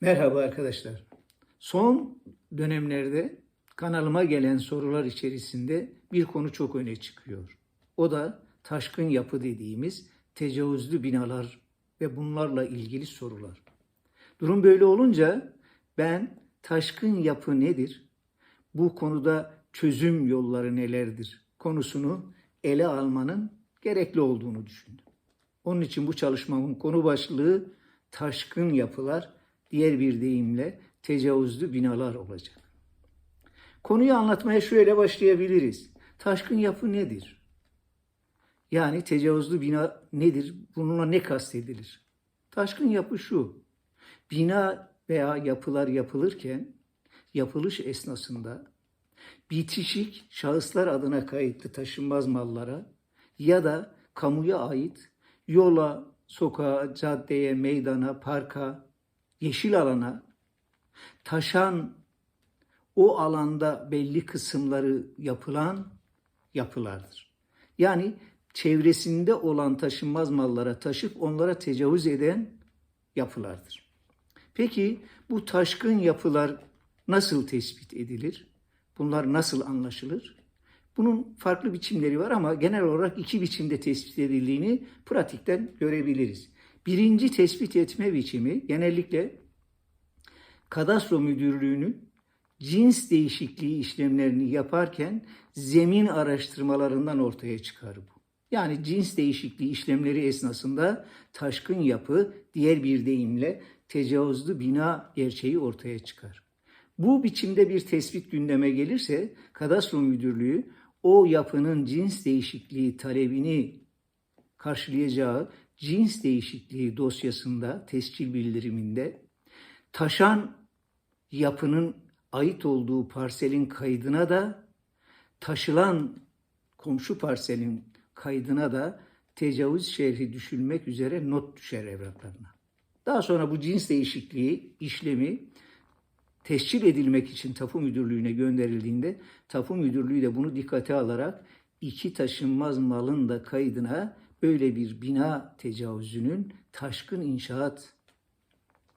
Merhaba arkadaşlar. Son dönemlerde kanalıma gelen sorular içerisinde bir konu çok öne çıkıyor. O da taşkın yapı dediğimiz tecavüzlü binalar ve bunlarla ilgili sorular. Durum böyle olunca ben taşkın yapı nedir? Bu konuda çözüm yolları nelerdir? konusunu ele almanın gerekli olduğunu düşündüm. Onun için bu çalışmamın konu başlığı taşkın yapılar, diğer bir deyimle tecavüzlü binalar olacak. Konuyu anlatmaya şöyle başlayabiliriz. Taşkın yapı nedir? Yani tecavüzlü bina nedir? Bununla ne kastedilir? Taşkın yapı şu. Bina veya yapılar yapılırken yapılış esnasında bitişik şahıslar adına kayıtlı taşınmaz mallara ya da kamuya ait yola, sokağa, caddeye, meydana, parka, yeşil alana taşan o alanda belli kısımları yapılan yapılardır. Yani çevresinde olan taşınmaz mallara taşıp onlara tecavüz eden yapılardır. Peki bu taşkın yapılar nasıl tespit edilir? Bunlar nasıl anlaşılır? Bunun farklı biçimleri var ama genel olarak iki biçimde tespit edildiğini pratikten görebiliriz. Birinci tespit etme biçimi genellikle kadastro müdürlüğünün cins değişikliği işlemlerini yaparken zemin araştırmalarından ortaya çıkar bu. Yani cins değişikliği işlemleri esnasında taşkın yapı diğer bir deyimle tecavüzlü bina gerçeği ortaya çıkar. Bu biçimde bir tespit gündeme gelirse kadastro müdürlüğü o yapının cins değişikliği talebini karşılayacağı cins değişikliği dosyasında tescil bildiriminde taşan yapının ait olduğu parselin kaydına da taşılan komşu parselin kaydına da tecavüz şerhi düşülmek üzere not düşer evraklarına. Daha sonra bu cins değişikliği işlemi tescil edilmek için tapu müdürlüğüne gönderildiğinde tapu müdürlüğü de bunu dikkate alarak iki taşınmaz malın da kaydına böyle bir bina tecavüzünün taşkın inşaat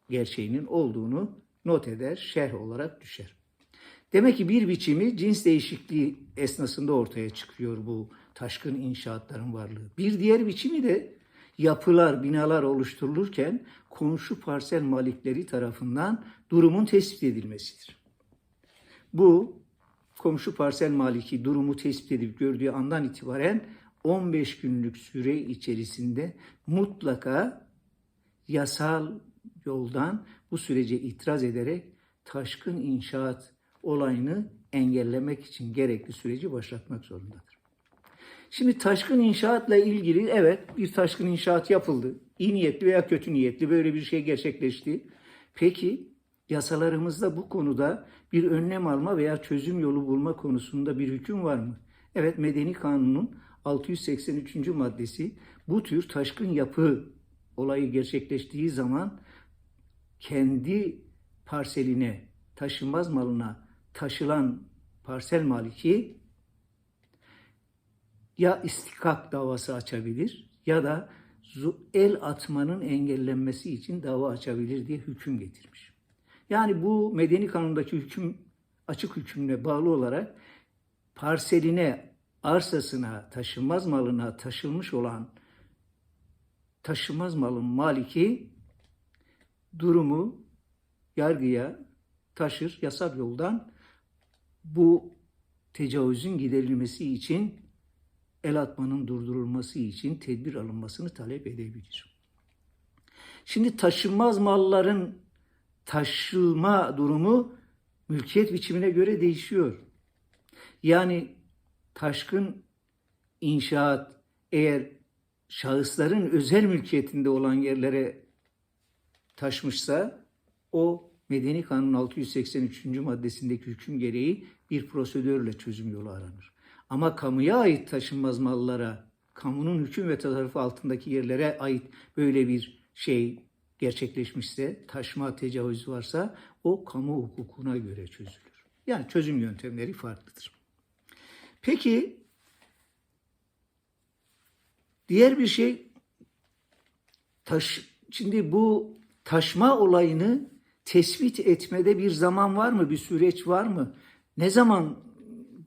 gerçeğinin olduğunu not eder, şerh olarak düşer. Demek ki bir biçimi cins değişikliği esnasında ortaya çıkıyor bu taşkın inşaatların varlığı. Bir diğer biçimi de yapılar, binalar oluşturulurken komşu parsel malikleri tarafından durumun tespit edilmesidir. Bu komşu parsel maliki durumu tespit edip gördüğü andan itibaren 15 günlük süre içerisinde mutlaka yasal yoldan bu sürece itiraz ederek taşkın inşaat olayını engellemek için gerekli süreci başlatmak zorundadır. Şimdi taşkın inşaatla ilgili evet bir taşkın inşaat yapıldı. İyi niyetli veya kötü niyetli böyle bir şey gerçekleşti. Peki yasalarımızda bu konuda bir önlem alma veya çözüm yolu bulma konusunda bir hüküm var mı? Evet Medeni Kanun'un 683. maddesi bu tür taşkın yapı olayı gerçekleştiği zaman kendi parseline, taşınmaz malına taşılan parsel maliki ya istikak davası açabilir ya da el atmanın engellenmesi için dava açabilir diye hüküm getirmiş. Yani bu medeni kanundaki hüküm açık hükümle bağlı olarak parseline, arsasına, taşınmaz malına taşınmış olan taşınmaz malın maliki durumu yargıya taşır yasal yoldan bu tecavüzün giderilmesi için el atmanın durdurulması için tedbir alınmasını talep edebilir. Şimdi taşınmaz malların taşılma durumu mülkiyet biçimine göre değişiyor. Yani taşkın inşaat eğer şahısların özel mülkiyetinde olan yerlere taşmışsa o Medeni Kanun 683. maddesindeki hüküm gereği bir prosedürle çözüm yolu aranır. Ama kamuya ait taşınmaz mallara, kamunun hüküm ve tasarrufu altındaki yerlere ait böyle bir şey gerçekleşmişse, taşma tecavüz varsa o kamu hukukuna göre çözülür. Yani çözüm yöntemleri farklıdır. Peki diğer bir şey taş şimdi bu taşma olayını tespit etmede bir zaman var mı, bir süreç var mı? Ne zaman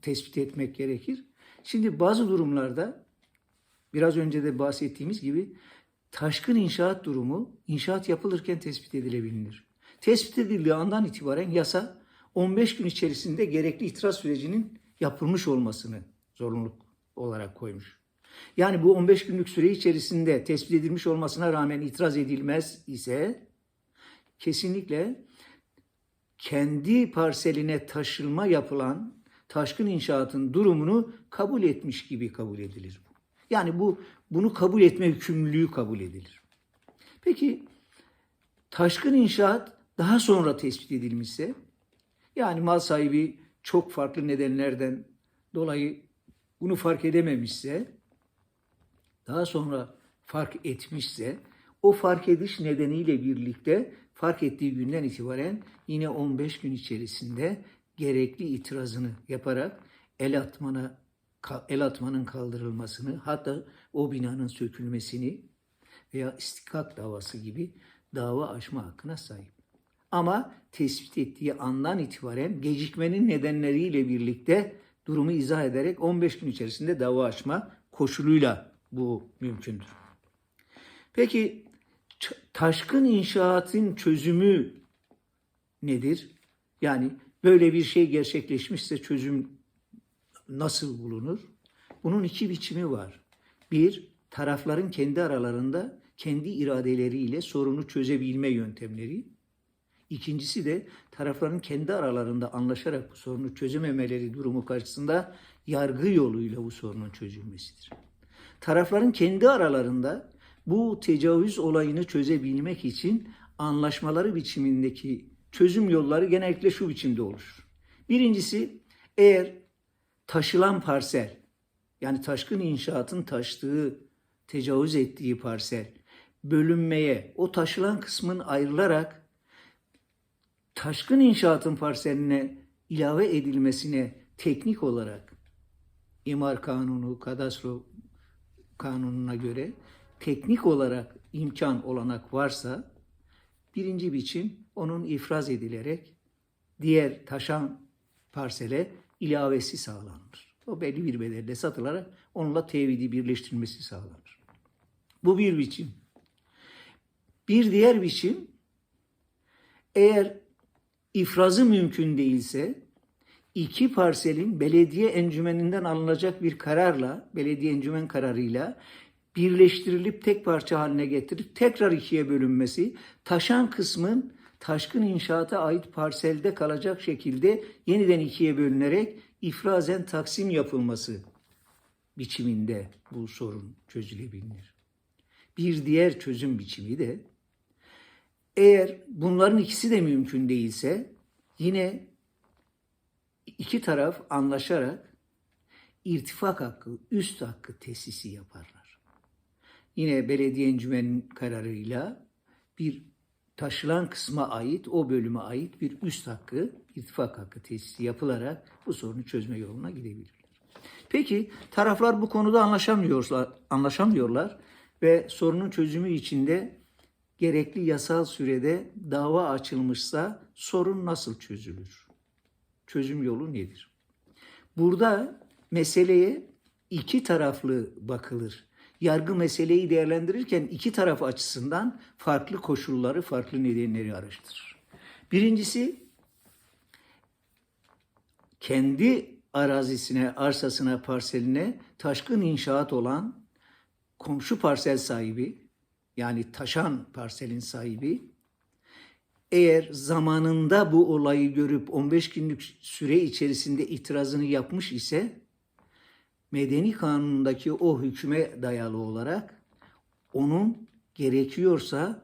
tespit etmek gerekir? Şimdi bazı durumlarda biraz önce de bahsettiğimiz gibi taşkın inşaat durumu inşaat yapılırken tespit edilebilir. Tespit edildiği andan itibaren yasa 15 gün içerisinde gerekli itiraz sürecinin yapılmış olmasını zorunluluk olarak koymuş. Yani bu 15 günlük süre içerisinde tespit edilmiş olmasına rağmen itiraz edilmez ise kesinlikle kendi parseline taşılma yapılan taşkın inşaatın durumunu kabul etmiş gibi kabul edilir. Yani bu bunu kabul etme yükümlülüğü kabul edilir. Peki taşkın inşaat daha sonra tespit edilmişse yani mal sahibi çok farklı nedenlerden dolayı bunu fark edememişse daha sonra fark etmişse o fark ediş nedeniyle birlikte fark ettiği günden itibaren yine 15 gün içerisinde gerekli itirazını yaparak el atmana el atmanın kaldırılmasını hatta o binanın sökülmesini veya istikak davası gibi dava açma hakkına sahip. Ama tespit ettiği andan itibaren gecikmenin nedenleriyle birlikte durumu izah ederek 15 gün içerisinde dava açma koşuluyla bu mümkündür. Peki taşkın inşaatın çözümü nedir? Yani böyle bir şey gerçekleşmişse çözüm nasıl bulunur? Bunun iki biçimi var. Bir, tarafların kendi aralarında kendi iradeleriyle sorunu çözebilme yöntemleri. İkincisi de tarafların kendi aralarında anlaşarak bu sorunu çözememeleri durumu karşısında yargı yoluyla bu sorunun çözülmesidir. Tarafların kendi aralarında bu tecavüz olayını çözebilmek için anlaşmaları biçimindeki çözüm yolları genellikle şu biçimde oluşur. Birincisi eğer taşılan parsel yani taşkın inşaatın taştığı, tecavüz ettiği parsel bölünmeye, o taşılan kısmın ayrılarak taşkın inşaatın parseline ilave edilmesine teknik olarak imar kanunu, kadastro kanununa göre teknik olarak imkan olanak varsa birinci biçim onun ifraz edilerek diğer taşan parsele ilavesi sağlanır. O belli bir bedelle satılarak onunla tevhidi birleştirilmesi sağlanır. Bu bir biçim. Bir diğer biçim eğer ifrazı mümkün değilse iki parselin belediye encümeninden alınacak bir kararla, belediye encümen kararıyla birleştirilip tek parça haline getirip tekrar ikiye bölünmesi, taşan kısmın taşkın inşaata ait parselde kalacak şekilde yeniden ikiye bölünerek ifrazen taksim yapılması biçiminde bu sorun çözülebilir. Bir diğer çözüm biçimi de eğer bunların ikisi de mümkün değilse yine iki taraf anlaşarak irtifak hakkı, üst hakkı tesisi yaparlar. Yine belediye encümenin kararıyla bir taşılan kısma ait, o bölüme ait bir üst hakkı, irtifak hakkı tesisi yapılarak bu sorunu çözme yoluna gidebilirler. Peki taraflar bu konuda anlaşamıyorlar, anlaşamıyorlar ve sorunun çözümü içinde gerekli yasal sürede dava açılmışsa sorun nasıl çözülür? Çözüm yolu nedir? Burada meseleye iki taraflı bakılır. Yargı meseleyi değerlendirirken iki taraf açısından farklı koşulları, farklı nedenleri araştırır. Birincisi kendi arazisine, arsasına, parseline taşkın inşaat olan komşu parsel sahibi yani taşan parselin sahibi eğer zamanında bu olayı görüp 15 günlük süre içerisinde itirazını yapmış ise medeni kanundaki o hüküme dayalı olarak onun gerekiyorsa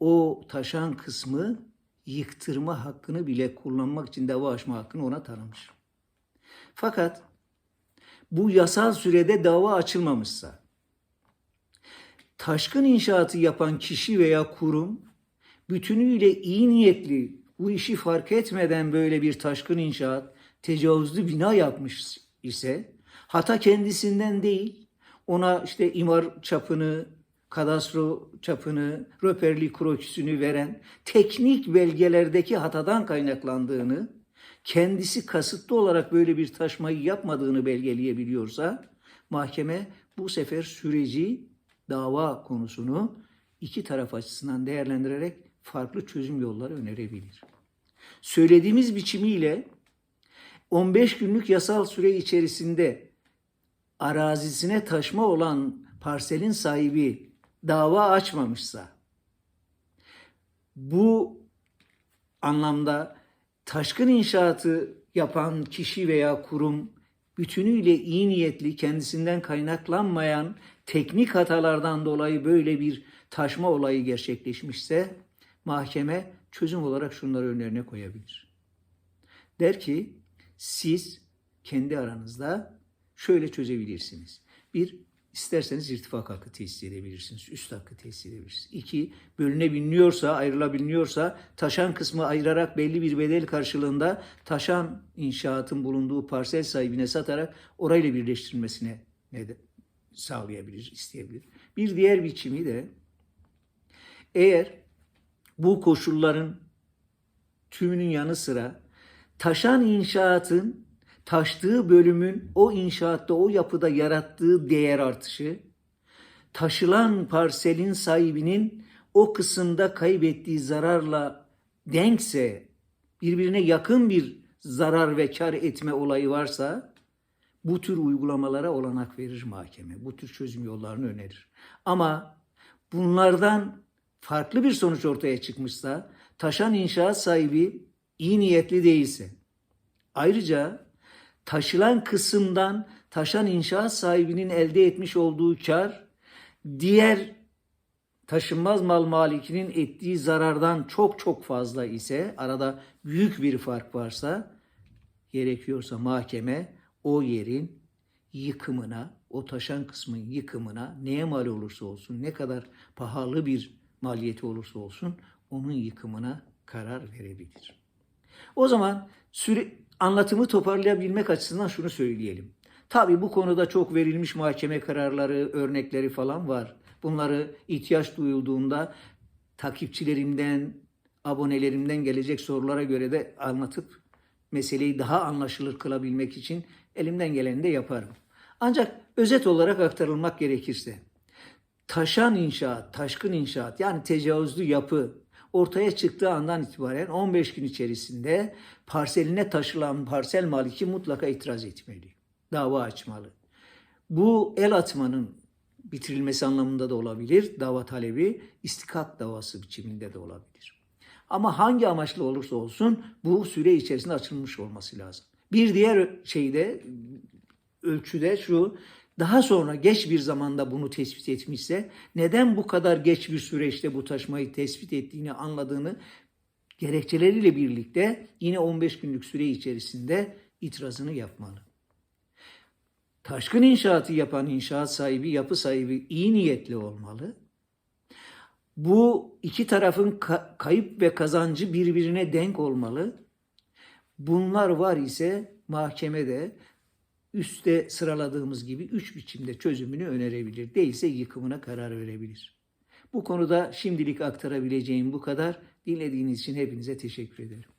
o taşan kısmı yıktırma hakkını bile kullanmak için dava açma hakkını ona tanımış. Fakat bu yasal sürede dava açılmamışsa taşkın inşaatı yapan kişi veya kurum bütünüyle iyi niyetli bu işi fark etmeden böyle bir taşkın inşaat, tecavüzlü bina yapmış ise hata kendisinden değil, ona işte imar çapını, kadastro çapını, röperli kroküsünü veren teknik belgelerdeki hatadan kaynaklandığını, kendisi kasıtlı olarak böyle bir taşmayı yapmadığını belgeleyebiliyorsa, mahkeme bu sefer süreci, dava konusunu iki taraf açısından değerlendirerek farklı çözüm yolları önerebilir. Söylediğimiz biçimiyle 15 günlük yasal süre içerisinde arazisine taşma olan parselin sahibi dava açmamışsa bu anlamda taşkın inşaatı yapan kişi veya kurum bütünüyle iyi niyetli kendisinden kaynaklanmayan teknik hatalardan dolayı böyle bir taşma olayı gerçekleşmişse mahkeme çözüm olarak şunları önlerine koyabilir. Der ki siz kendi aranızda şöyle çözebilirsiniz. Bir, isterseniz irtifak hakkı tesis edebilirsiniz. Üst hakkı tesis edebilirsiniz. İki, bölünebiliyorsa, ayrılabiliyorsa taşan kısmı ayırarak belli bir bedel karşılığında taşan inşaatın bulunduğu parsel sahibine satarak orayla birleştirilmesine ne de sağlayabilir, isteyebilir. Bir diğer biçimi de eğer bu koşulların tümünün yanı sıra taşan inşaatın taştığı bölümün o inşaatta o yapıda yarattığı değer artışı taşılan parselin sahibinin o kısımda kaybettiği zararla denkse birbirine yakın bir zarar ve kar etme olayı varsa bu tür uygulamalara olanak verir mahkeme. Bu tür çözüm yollarını önerir. Ama bunlardan farklı bir sonuç ortaya çıkmışsa, taşan inşaat sahibi iyi niyetli değilse, ayrıca taşılan kısımdan taşan inşaat sahibinin elde etmiş olduğu kar, diğer taşınmaz mal malikinin ettiği zarardan çok çok fazla ise, arada büyük bir fark varsa, gerekiyorsa mahkeme o yerin yıkımına, o taşan kısmın yıkımına neye mal olursa olsun, ne kadar pahalı bir maliyeti olursa olsun onun yıkımına karar verebilir. O zaman süre, anlatımı toparlayabilmek açısından şunu söyleyelim. Tabi bu konuda çok verilmiş mahkeme kararları, örnekleri falan var. Bunları ihtiyaç duyulduğunda takipçilerimden, abonelerimden gelecek sorulara göre de anlatıp meseleyi daha anlaşılır kılabilmek için elimden geleni de yaparım. Ancak özet olarak aktarılmak gerekirse taşan inşaat, taşkın inşaat yani tecavüzlü yapı ortaya çıktığı andan itibaren 15 gün içerisinde parseline taşılan parsel maliki mutlaka itiraz etmeli. Dava açmalı. Bu el atmanın bitirilmesi anlamında da olabilir. Dava talebi istikak davası biçiminde de olabilir. Ama hangi amaçla olursa olsun bu süre içerisinde açılmış olması lazım. Bir diğer şey de ölçüde şu daha sonra geç bir zamanda bunu tespit etmişse neden bu kadar geç bir süreçte bu taşmayı tespit ettiğini anladığını gerekçeleriyle birlikte yine 15 günlük süre içerisinde itirazını yapmalı. Taşkın inşaatı yapan inşaat sahibi, yapı sahibi iyi niyetli olmalı. Bu iki tarafın ka- kayıp ve kazancı birbirine denk olmalı. Bunlar var ise mahkemede üstte sıraladığımız gibi üç biçimde çözümünü önerebilir. Değilse yıkımına karar verebilir. Bu konuda şimdilik aktarabileceğim bu kadar. Dinlediğiniz için hepinize teşekkür ederim.